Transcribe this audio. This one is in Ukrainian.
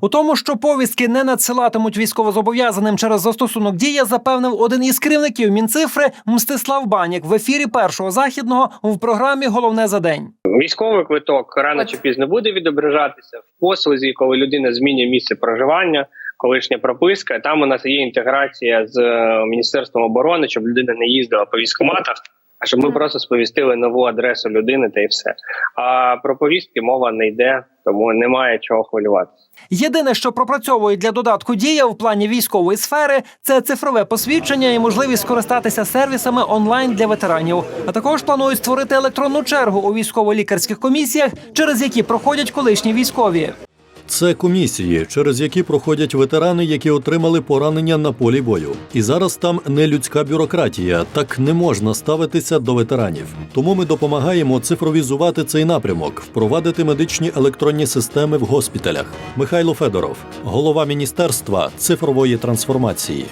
У тому, що повістки не надсилатимуть військовозобов'язаним через застосунок дія, запевнив один із керівників Мінцифри Мстислав Банік в ефірі першого західного в програмі Головне за день. Військовий квиток рано чи пізно буде відображатися в послузі, коли людина змінює місце проживання, колишня прописка. Там у нас є інтеграція з е, міністерством оборони, щоб людина не їздила по військкоматах, а щоб ми просто сповістили нову адресу людини та й все. А про повістки мова не йде, тому немає чого хвилюватися. Єдине, що пропрацьовують для додатку дія в плані військової сфери, це цифрове посвідчення і можливість скористатися сервісами онлайн для ветеранів. А також планують створити електронну чергу у військово-лікарських комісіях, через які проходять колишні військові. Це комісії, через які проходять ветерани, які отримали поранення на полі бою. І зараз там не людська бюрократія, так не можна ставитися до ветеранів. Тому ми допомагаємо цифровізувати цей напрямок, впровадити медичні електронні системи в госпіталях. Михайло Федоров, голова міністерства цифрової трансформації.